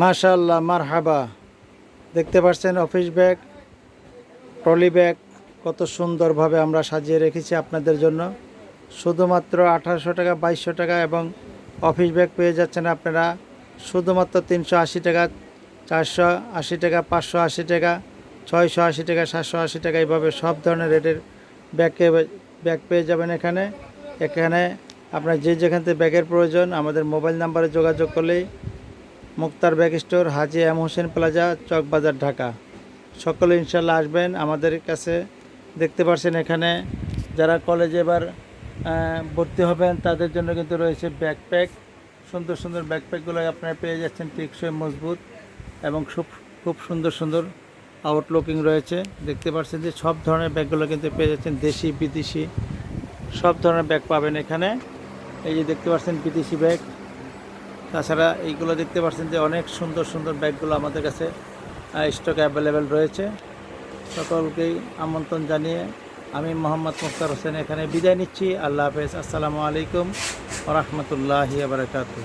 মাশাল্লাহ মারহাবা। দেখতে পাচ্ছেন অফিস ব্যাগ ট্রলি ব্যাগ কত সুন্দরভাবে আমরা সাজিয়ে রেখেছি আপনাদের জন্য। শুধুমাত্র আঠারোশো টাকা, বাইশশো টাকা এবং অফিস ব্যাগ পেয়ে যাচ্ছেন আপনারা। শুধুমাত্র তিনশো আশি টাকা, চারশো আশি টাকা, পাঁচশো আশি টাকা, ছয়শো আশি টাকা, সাতশো আশি টাকা, এইভাবে সব ধরনের রেটের ব্যাগকে ব্যাগ পেয়ে যাবেন এখানে। এখানে আপনার যে যেখান থেকে ব্যাগের প্রয়োজন, আমাদের মোবাইল নাম্বারে যোগাযোগ করলেই Muktar bag store, Haji M Hossain plaza, Chawkbazar, Dhaka. সকলে ইনশাল্লাহ আসবেন। আমাদের কাছে দেখতে পাচ্ছেন এখানে যারা কলেজে এবার ভর্তি হবেন, তাদের জন্য কিন্তু রয়েছে ব্যাকপ্যাক সুন্দর সুন্দর ব্যাকপ্যাকগুলো আপনারা পেয়ে যাচ্ছেন, টেকসই, মজবুত এবং খুব খুব সুন্দর সুন্দর আউটলুকিং রয়েছে। দেখতে পাচ্ছেন যে সব ধরনের ব্যাগগুলো কিন্তু পেয়ে যাচ্ছেন, দেশি, বিদেশি, সব ধরনের ব্যাগ পাবেন এখানে। এই যে দেখতে পাচ্ছেন বিদেশি ব্যাগ। তাছাড়া এইগুলো দেখতে পাচ্ছেন যে অনেক সুন্দর সুন্দর ব্যাগগুলো আমাদের কাছে স্টক অ্যাভেলেবেল রয়েছে। সকলকেই আমন্ত্রণ জানিয়ে আমি মোহাম্মদ মুখতার হোসেন এখানে বিদায় নিচ্ছি। আল্লাহ হাফেজ। আসসালামু আলাইকুম রহমতুল্লাহি বারকাতু